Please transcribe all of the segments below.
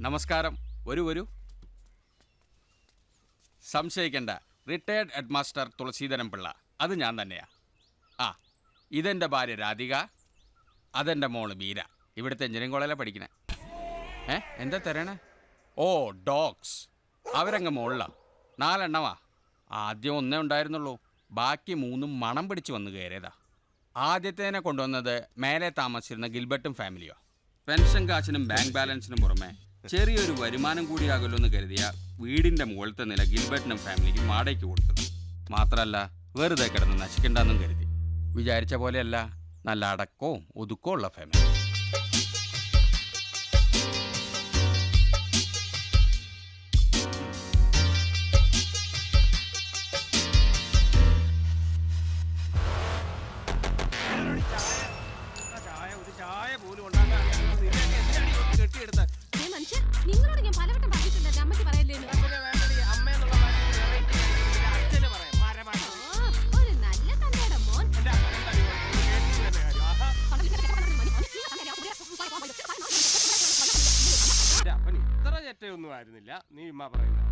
നമസ്കാരം. വരൂ വരൂ. സംശയിക്കേണ്ട. റിട്ടയർഡ് ഹെഡ് മാസ്റ്റർ പിള്ള അത് ഞാൻ തന്നെയാ. ആ ഇതെന്റെ ഭാര്യ രാധിക. അതെന്റെ മോൾ മീര. ഇവിടുത്തെ എഞ്ചിനീയറിംഗ് കോളേജിലാണ് പഠിക്കണേ ഏ എന്താ തരണേ? ഓ ഡോഗ്സ് അവരങ്ങ് മുകളിലാ നാലെണ്ണമാ. ആദ്യം ഒന്നേ ഉണ്ടായിരുന്നുള്ളൂ. ബാക്കി മൂന്നും മണം പിടിച്ച് വന്ന് കയറിയതാ. ആദ്യത്തേനെ കൊണ്ടുവന്നത് മേലെ താമസിച്ചിരുന്ന ഗിൽബർട്ടും ഫാമിലിയോ. പെൻഷൻ കാശിനും ബാങ്ക് ബാലൻസിനും പുറമെ ചെറിയൊരു വരുമാനം കൂടിയാകല്ലോ എന്ന് കരുതിയ വീടിന്റെ മുകളിലത്തെ നില ഗിൽബർട്ടിനും ഫാമിലിക്ക് മാടയ്ക്ക് കൊടുത്തത് മാത്രമല്ല വെറുതെ കിടന്ന് നശിക്കണ്ടെന്നും കരുതി. വിചാരിച്ച പോലെയല്ല നല്ല അടക്കവും ഒതുക്കവും ഉള്ള ഫാമിലി ചെറ്റയൊന്നും ആയിരുന്നില്ല. നീ ഇമ്മ പറയുന്നു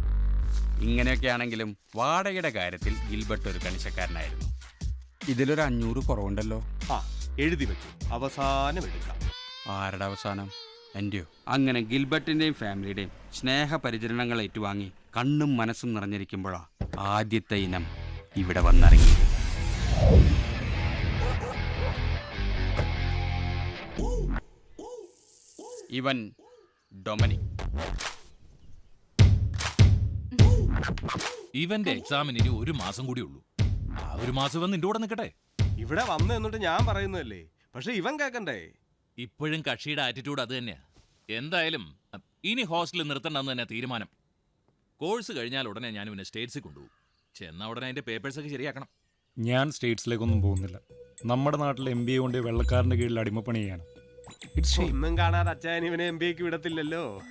ഇങ്ങനെയൊക്കെ ആണെങ്കിലും വാടകയുടെ കാര്യത്തിൽ ഗിൽബർട്ട് ഒരു കണിശക്കാരനായിരുന്നു. ഇതിലൊരു അഞ്ഞൂറ് കുറവുണ്ടല്ലോ. ആ എഴുതി വെച്ചു. അവസാനം എടുക്കാം. ആരുടെ അവസാനം? എന്റെയോ അങ്ങനെ ഗിൽബർട്ടിന്റെയും ഫാമിലിയുടെയും സ്നേഹപരിചരണങ്ങൾ ഏറ്റുവാങ്ങി കണ്ണും മനസ്സും നിറഞ്ഞിരിക്കുമ്പോഴാ ആദ്യത്തെ ഇനം ഇവിടെ വന്നിറങ്ങി ഇവൻ ഡൊമനിക്. ഇവന്റെ എക്സാമിന് ഇനി ഒരു മാസം കൂടി ഉള്ളൂ. ആ ഒരു മാസം വന്ന് നിന്റെ കൂടെ നിൽക്കട്ടെ. ഇവിടെ വന്നു എന്നിട്ട് ഞാൻ പറയുന്നതല്ലേ? പക്ഷെ ഇവൻ കേക്കണ്ടേ? ഇപ്പോഴും കക്ഷിയുടെ ആറ്റിറ്റ്യൂഡ് അത് തന്നെയാ. എന്തായാലും ഇനി ഹോസ്റ്റലിൽ നിർത്തണ്ടെന്ന് തന്നെ തീരുമാനം. കോഴ്സ് കഴിഞ്ഞാൽ ഉടനെ ഞാൻ ഇവനെ സ്റ്റേറ്റ്സിൽ കൊണ്ടുപോകും. ചെന്ന ഉടനെ അതിന്റെ പേപ്പേഴ്സ് ഒക്കെ ശരിയാക്കണം. ഞാൻ സ്റ്റേറ്റ്സിലേക്കൊന്നും പോകുന്നില്ല. നമ്മുടെ നാട്ടിൽ എം ബി എ കൊണ്ട് വെള്ളക്കാരന്റെ കീഴിൽ അടിമപ്പണി ചെയ്യണം. ഒന്നും കാണാതെ അച്ഛൻ ഇവനെ എം ബിക്ക് വിടത്തില്ലല്ലോ.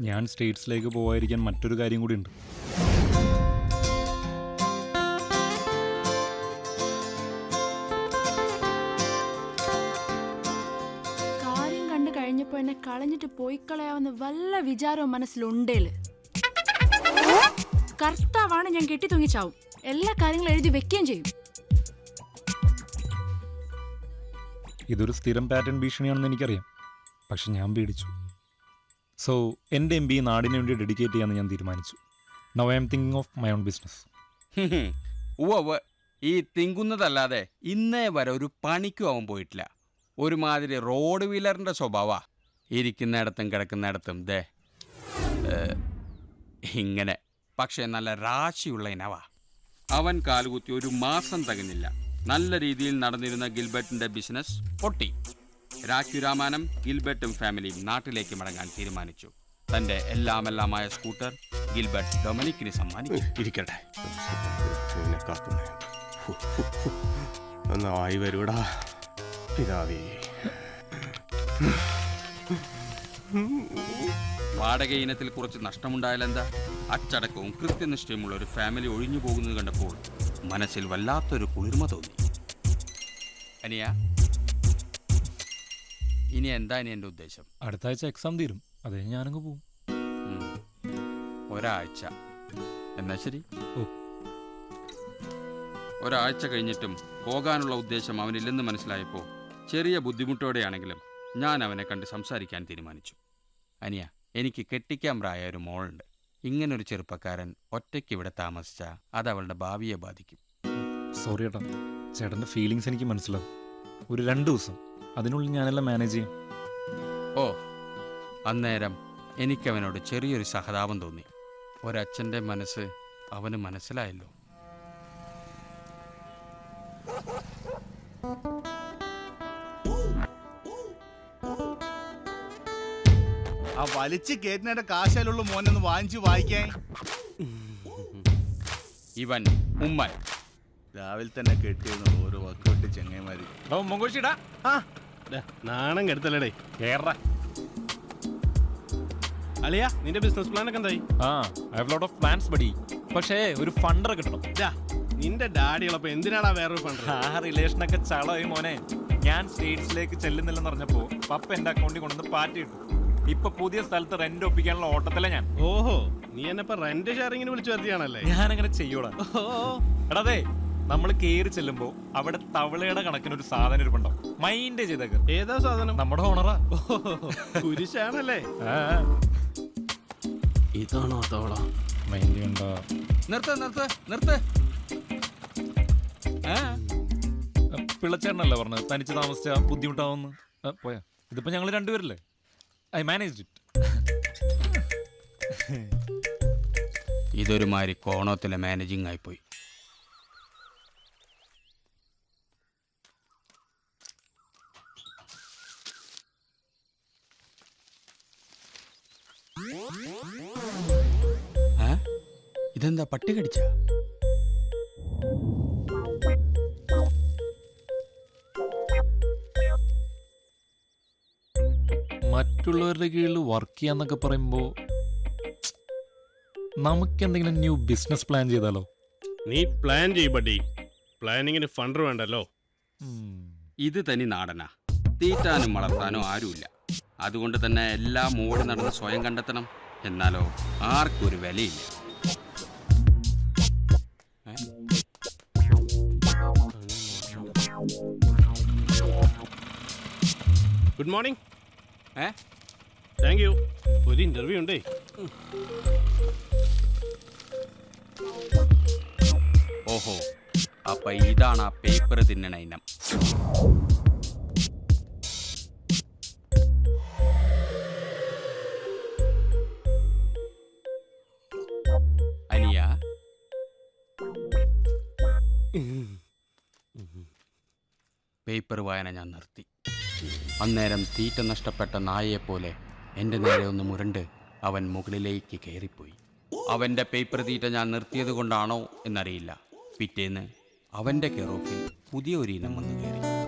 ഞാൻ സ്റ്റേറ്റ്സിലേക്ക് പോകാതിരിക്കാൻ മറ്റൊരു കാര്യം കൂടി ഉണ്ട്. കാര്യം കണ്ടു കഴിഞ്ഞപ്പോ എന്നെ കളഞ്ഞിട്ട് പോയി കളയാവുന്ന വല്ല വിചാരവും മനസ്സിലുണ്ടേൽ കർത്താവാണ് ഞാൻ കെട്ടിത്തൂങ്ങിച്ചാവും. എല്ലാ കാര്യങ്ങളും എഴുതി വെക്കുകയും ചെയ്യും. ഇതൊരു സ്ഥിരം പാറ്റേൺ ഭീഷണിയാണെന്ന് എനിക്കറിയാം. പക്ഷെ ഞാൻ പേടിച്ചു. സോ എന്റെ എം ബി നാടിന് വേണ്ടി ഡെഡിക്കേറ്റ് ചെയ്യാമെന്ന് ഞാൻ തീരുമാനിച്ചു. Now I'm thinking of my own business ഈ തിങ്കുന്നതല്ലാതെ ഇന്നേ വരെ ഒരു പണിക്കും അവൻ പോയിട്ടില്ല. ഒരുമാതിരി റോഡ് വീലറിന്റെ സ്വഭാവ. ഇരിക്കുന്നിടത്തും കിടക്കുന്നിടത്തും ദേ ഇങ്ങനെ. പക്ഷേ നല്ല രാശിയുള്ള ഇനവാ അവൻ കാലുകുത്തി ഒരു മാസം തികഞ്ഞില്ല നല്ല രീതിയിൽ നടന്നിരുന്ന ഗിൽബർട്ടിന്റെ ബിസിനസ് പൊട്ടി. രാഖി രാമാനം ഗിൽബർട്ടും ഫാമിലിയും നാട്ടിലേക്ക് മടങ്ങാൻ തീരുമാനിച്ചു. തന്റെ എല്ലാമെല്ലാമായ സ്കൂട്ടർ ഗിൽബർട്ട് ഡൊമിനിക്കിന് സമ്മാനിച്ചു. ഇരിക്കട്ടെ. ഒന്നായി വരൂടാ പിതാവേ. വാടക ഇനത്തിൽ കുറച്ച് നഷ്ടമുണ്ടായാലെന്താ? അച്ചടക്കവും കൃത്യനിഷ്ഠയുമുള്ള ഒരു ഫാമിലി ഒഴിഞ്ഞു പോകുന്നത് കണ്ടപ്പോൾ മനസ്സിൽ വല്ലാത്തൊരു കുളിർമ തോന്നി. അനിയ ഇനി എന്താ ഇനി എന്റെ ഉദ്ദേശം? അടുത്ത ആഴ്ച എക്സാം തീരും. അതേ ഞാനങ്ങ് പോവും. ഒരാഴ്ച. എന്നാ ശരി? ഓ. ഒരാഴ്ച കഴിഞ്ഞിട്ടും പോകാനുള്ള ഉദ്ദേശം അവനില്ലെന്ന് മനസ്സിലായപ്പോൾ ചെറിയ ബുദ്ധിമുട്ടോടെയാണെങ്കിലും ഞാൻ അവനെ കണ്ട് സംസാരിക്കാൻ തീരുമാനിച്ചു. അനിയ എനിക്ക് കെട്ടിക്കാൻ പ്രായ ഒരു മോളുണ്ട്. ഇങ്ങനൊരു ചെറുപ്പക്കാരൻ ഒറ്റയ്ക്ക് ഇവിടെ താമസിച്ച അത് അവളുടെ ഭാവിയെ ബാധിക്കും. സോറി ഏട്ടാ. ചേട്ടന്റെ ഫീലിങ്സ് എനിക്ക് മനസ്സിലാവും. ഒരു രണ്ട് ദിവസം. അതിനുള്ളിൽ ഞാനെല്ലാം മാനേജ് ചെയ്യും. ഓ അന്നേരം എനിക്കവനോട് ചെറിയൊരു സഹതാപം തോന്നി. ഒരച്ഛന്റെ മനസ്സ് അവന് മനസ്സിലായല്ലോ. വലിച്ച് കേറ്റിനയുടെ കാശാലുള്ള മോനൊന്ന് വാങ്ങിച്ചു വായിക്കാൻ. ഇവൻ ഉമ്മൻ. രാവിലെ തന്നെ കെട്ടിയിരുന്നു ഓരോ വക്കോട്ട് ചെങ്ങൈമാര് നാണം കെടുത്തല്ലേ കേറ. അളിയ നിന്റെ ബിസിനസ് പ്ലാൻ ഒക്കെ എന്തായി? ആ I have lot of plans buddy പക്ഷേ ഒരു ഫണ്ടർ കിട്ടണം. ദാ, നിന്റെ ഉള്ളപ്പോ എന്തിനാടാ വേറൊരു ഫണ്ട് ആ റിലേഷൻ ഒക്കെ ചളമായി മോനെ. ഞാൻ സ്റ്റേറ്റ്സിലേക്ക് ചെല്ലുന്നില്ലെന്ന് പറഞ്ഞപ്പോ പപ്പ എന്റെ അക്കൗണ്ടിൽ കൊണ്ടുവന്ന് പാറ്റി ഇട്ടു. ഇപ്പൊ പുതിയ സ്ഥലത്ത് റെന്റ് ഒപ്പിക്കാനുള്ള ഓട്ടത്തില ഞാൻ. ഓഹോ നീ എന്നെ റെന്റ് ഷെയറിങ്ങിന് വിളിച്ചു വരുത്തിയാണല്ലേ? ഞാൻ അങ്ങനെ ചെയ്യൂടാ എടാതെ നമ്മൾ കേറി ചെല്ലുമ്പോ അവിടെ തവളയുടെ കണക്കിന് ഒരു സാധനം ഇരിപ്പുണ്ടാവും. മൈൻഡ് ചെയ്തേക്ക് ഏതാ സാധനം? നമ്മുടെ ഓണറാ കുരിശാണല്ലേ? ഇതാണോ തവള? മൈൻഡ് കണ്ടോ? നിർത്ത് നിർത്ത് നിർത്ത്. പിള്ളച്ചേട്ടനല്ലേ പറഞ്ഞത്? തനിച്ച് താമസിച്ച ബുദ്ധിമുട്ടാവുന്നു. പോയാ. ഇതിപ്പോ ഞങ്ങൾ രണ്ടുപേരല്ലേ? I manage it. ഇതൊരു മാതിരി കോണത്തിലെ മാനേജിങ് ആയിപ്പോയി? ഇതെന്താ പട്ടി കടിച്ച? മറ്റുള്ളവരുടെ കീഴിൽ വർക്ക് ചെയ്യാന്നൊക്കെ പറയുമ്പോ നമുക്ക് എന്തെങ്കിലും ന്യൂ ബിസിനസ് പ്ലാൻ ചെയ്താലോ? നീ പ്ലാൻ ചെയ് ബഡി പ്ലാനിങ്ങിന് ഫണ്ട് വേണ്ടല്ലോ. ഇത് തനി നാടനാ. തീറ്റാനും വളർത്താനോ ആരുമില്ല. അതുകൊണ്ട് തന്നെ എല്ലാം മൂടി നടന്ന് സ്വയം കണ്ടെത്തണം. എന്നാലോ ആർക്കും ഒരു വിലയില്ല. ഗുഡ് മോർണിംഗ് ഏ? താങ്ക് യു ഒരു ഇന്റർവ്യൂ ഉണ്ടേ. ഓഹോ അപ്പൊ ഇതാണ് ആ പേപ്പർ തിന്നണ ഇനം. പേപ്പർ വായന ഞാൻ നിർത്തി. അന്നേരം തീറ്റ നഷ്ടപ്പെട്ട നായയെപ്പോലെ എന്റെ നേരെ ഒന്ന് മുരണ്ട് അവൻ മുകളിലേക്ക് കയറിപ്പോയി. അവന്റെ പേപ്പർ തീറ്റ ഞാൻ നിർത്തിയത് കൊണ്ടാണോ എന്നറിയില്ല. പിറ്റേന്ന് അവന്റെ കെയർ ഓഫിൽ പുതിയ ഒരു ഇനം വന്നു കയറി.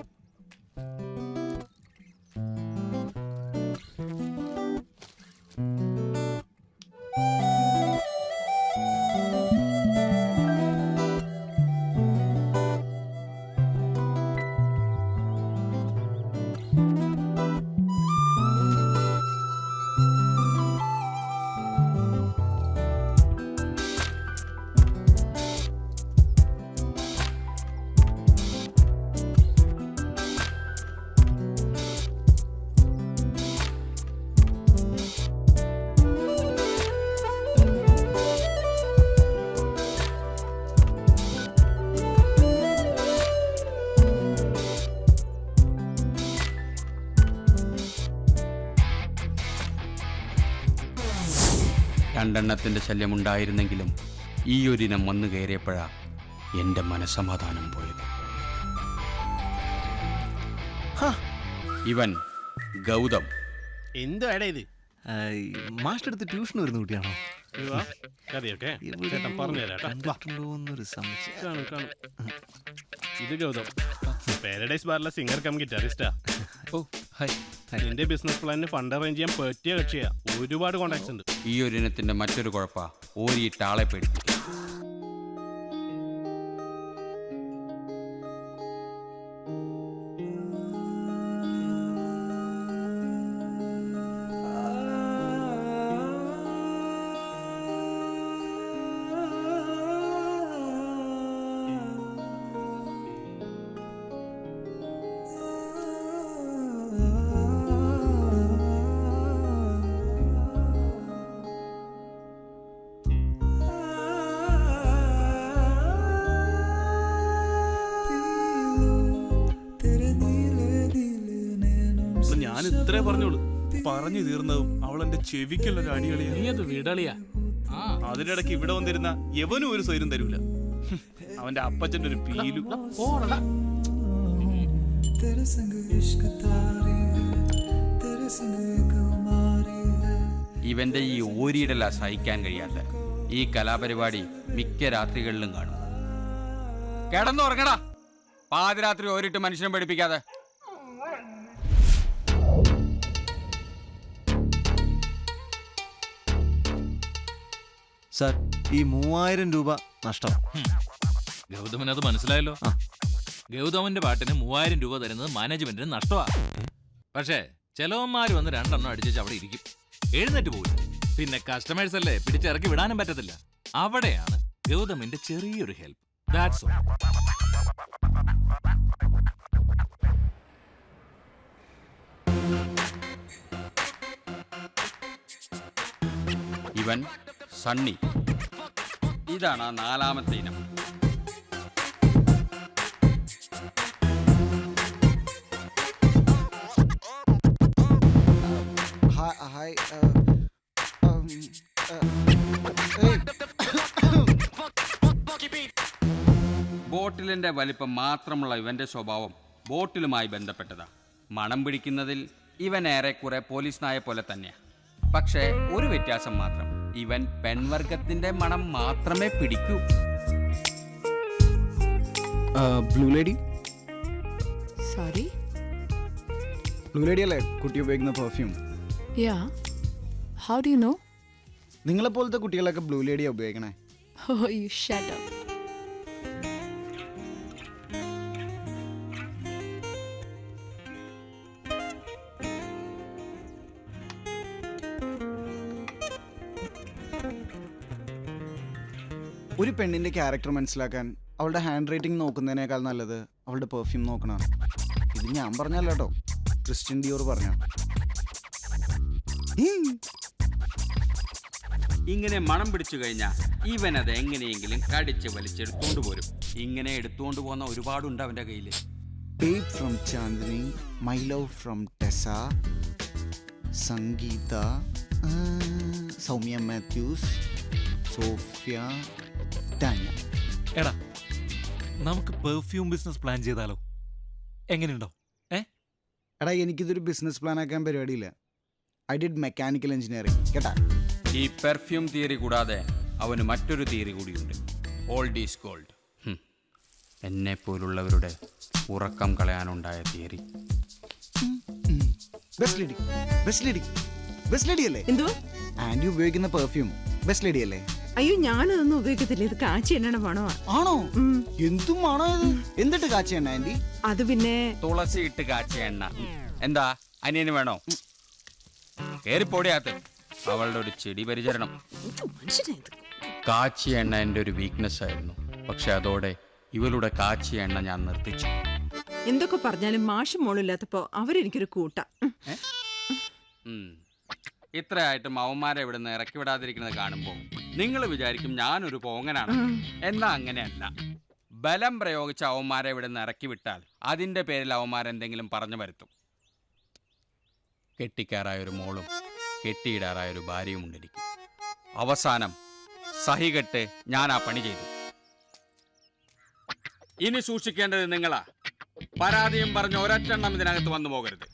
രണ്ടെണ്ണത്തിന്റെ ശല്യമുണ്ടായിരുന്നെങ്കിലും ഈ ഒരിനം വന്നു കയറിയപ്പോഴാ എന്റെ മനസ്സമാധാനം പോയത്. ഇവൻ ഗൗതം. എന്തുവാടേ ഇത്? മാസ്റ്റർ അടുത്ത് ട്യൂഷൻ വരുന്ന കുട്ടിയാണോ? ഇത് ഗൗതം. പാരഡൈസ് ബാറിലെ സിംഗർ കം ഗിറ്റാറിസ്റ്റാ ഓ ഹായ് നിന്റെ ബിസിനസ് പ്ലാനിന് ഫണ്ട് അറേഞ്ച് ചെയ്യാൻ പറ്റിയ കക്ഷിയാ. ഒരുപാട് കോണ്ടാക്ട്സ് ഉണ്ട്. ഈ ഒരിനത്തിന്റെ മറ്റൊരു കുഴപ്പ. ഓരിയിട്ട് ആളെ പേടിപ്പിക്കും. ഇത്രേ പറഞ്ഞോളൂ. പറഞ്ഞു തീർന്നതും അവൾ എന്റെ ചെവിക്കുള്ള ഒരു അടികളിയാ നീ അത് വിടളിയാ. അതിനിടയ്ക്ക് ഇവിടെ വന്നിരുന്ന എവനും ഒരു സ്വൈരം തരൂല. അവന്റെ അപ്പച്ചന്റെ ഒരു പീലു. ഇവന്റെ ഈ ഓരിയിടല സഹിക്കാൻ കഴിയാത്ത ഈ കലാപരിപാടി മിക്ക രാത്രികളിലും കാണും. കിടന്നുറങ്ങടാ. പാതിരാത്രി ഓരിട്ട് മനുഷ്യനെ പഠിപ്പിക്കാതെ. സാർ ഈ മൂവായിരം രൂപ നഷ്ടം. ഗൗതമന് അത് മനസ്സിലായല്ലോ. ഗൗതമന്റെ പാട്ടിന് മൂവായിരം രൂപ തരുന്നത് മാനേജ്മെന്റിന് നഷ്ടമാ. പക്ഷേ ചെലവന്മാര് വന്ന് രണ്ടെണ്ണം അടിച്ചു അവിടെ ഇരിക്കും. എഴുന്നേറ്റ് പോകില്ല പിന്നെ കസ്റ്റമേഴ്സ് അല്ലേ പിടിച്ചിറക്കി വിടാനും പറ്റത്തില്ല. അവിടെയാണ് ഗൗതമിന്റെ ചെറിയൊരു ഹെൽപ്പ് ദാറ്റ്സ് ഓൾ ഇവൻ സണ്ണി. ഇതാണ് ആ നാലാമത്തെ ഇനം. Uh, um, uh, ബോട്ടിലിന്റെ വലിപ്പം മാത്രമുള്ള ഇവന്റെ സ്വഭാവം ബോട്ടിലുമായി ബന്ധപ്പെട്ടതാ. മണം പിടിക്കുന്നതിൽ ഇവൻ ഏറെക്കുറെ പോലീസ് നായ പോലെ തന്നെയാ. പക്ഷേ ഒരു വ്യത്യാസം മാത്രം. ഇവൻ പെൺവർഗത്തിന്റെ മണം മാത്രമേ പിടിക്കൂ. Blue lady sorry blue lady അല്ലേ? കുട്ടി ഉപയോഗിക്കുന്ന perfume yeah how do you know നിങ്ങളെ പോലത്തെ കുട്ടികളൊക്കെ ബ്ലൂ ലേഡിയാ ഉപയോഗിക്കണേ? ഓ യു ഷട്ട് അപ്പ് പെണ്ണിന്റെ ക്യാരക്ടർ മനസ്സിലാക്കാൻ അവളുടെ ഹാൻഡ് റൈറ്റിംഗ് നോക്കുന്നതിനേക്കാൾ നല്ലത് അവളുടെ പെർഫ്യൂം നോക്കണം ഇത് ഞാൻ പറഞ്ഞല്ല കേട്ടോ. ക്രിസ്ത്യൻ ഡിയോർ പറഞ്ഞ ഇങ്ങനെ മണം പിടിച്ചു കഴിഞ്ഞാൽ ഇവൻ അത് എങ്ങനെയെങ്കിലും കടിച്ച് വലിച്ചെടുത്തോണ്ട് പോരും. ഇങ്ങനെ എടുത്തുകൊണ്ട് പോകുന്ന ഒരുപാടുണ്ട് അവന്റെ കയ്യിൽ babe from Chandini my love from Tessa Sangeetha Soumya Mathews Sophia Tania എടാ നമുക്ക് പെർഫ്യൂം ബിസിനസ് പ്ലാൻ ചെയ്താലോ? എങ്ങനെയുണ്ടോ ഏ? എടാ എനിക്കിതൊരു ബിസിനസ് പ്ലാൻ ആക്കാൻ പരിപാടിയില്ല. ഐ ഡിഡ് മെക്കാനിക്കൽ എഞ്ചിനീയറിംഗ് കേട്ടാ? ഈ പെർഫ്യൂം തിയറി കൂടാതെ അവന് മറ്റൊരു തിയറി കൂടിയുണ്ട്. ഓൾഡ് ഈസ് ഗോൾഡ് എന്നെ പോലുള്ളവരുടെ ഉറക്കം കളയാനുണ്ടായ theory best lady best lady best lady അല്ലേ? എന്തോ ആൻഡി ഉപയോഗിക്കുന്ന പെർഫ്യൂം ബെസ്റ്റ് ലേഡി അല്ലേ? അയ്യോ ഞാനതൊന്നും ഉപയോഗിക്കത്തില്ല. ഇത് കാച്ചി എണ്ണ പണമാ ആണോ. എന്തും ആണോ ഇത്? എന്നിട്ട് എണ്ണ ആന്റി? അത് പിന്നെ തുളസി ഇട്ട് കാച്ചിയ എണ്ണ. എന്താ? അനിയന് വേണോ? കേറിപ്പോടിയാത്ത അവളുടെ ഒരു ചെടി പരിചരണം. കാച്ചി കാച്ചിയ എണ്ണ എന്റെ ഒരു വീക്ക്നെസ് ആയിരുന്നു. പക്ഷെ അതോടെ ഇവളുടെ കാച്ചി എണ്ണ ഞാൻ നിർത്തിച്ചു. എന്തൊക്കെ പറഞ്ഞാലും മാഷും മോളില്ലാത്തപ്പോ അവരെനിക്കൊരു കൂട്ട. ഉം. ഇത്രയായിട്ടും അവന്മാരെ ഇവിടെ നിന്ന് ഇറക്കി വിടാതിരിക്കുന്നത് കാണുമ്പോൾ നിങ്ങൾ വിചാരിക്കും ഞാനൊരു പോങ്ങനാണ്. എന്നാ അങ്ങനെയല്ല. ബലം പ്രയോഗിച്ച അവന്മാരെ ഇവിടെ നിന്ന് ഇറക്കി വിട്ടാൽ അതിന്റെ പേരിൽ അവന്മാരെന്തെങ്കിലും പറഞ്ഞു വരുത്തും. കെട്ടിക്കാറായ ഒരു മോളും കെട്ടിയിടാറായ ഒരു ഭാര്യയും ഉണ്ടിരിക്കും. അവസാനം സഹികെട്ട് ഞാൻ ആ പണി ചെയ്തു. ഇനി സൂക്ഷിക്കേണ്ടത് നിങ്ങളാ. പരാതിയും പറഞ്ഞ് ഒരറ്റെണ്ണം ഇതിനകത്ത് വന്നു പോകരുത്.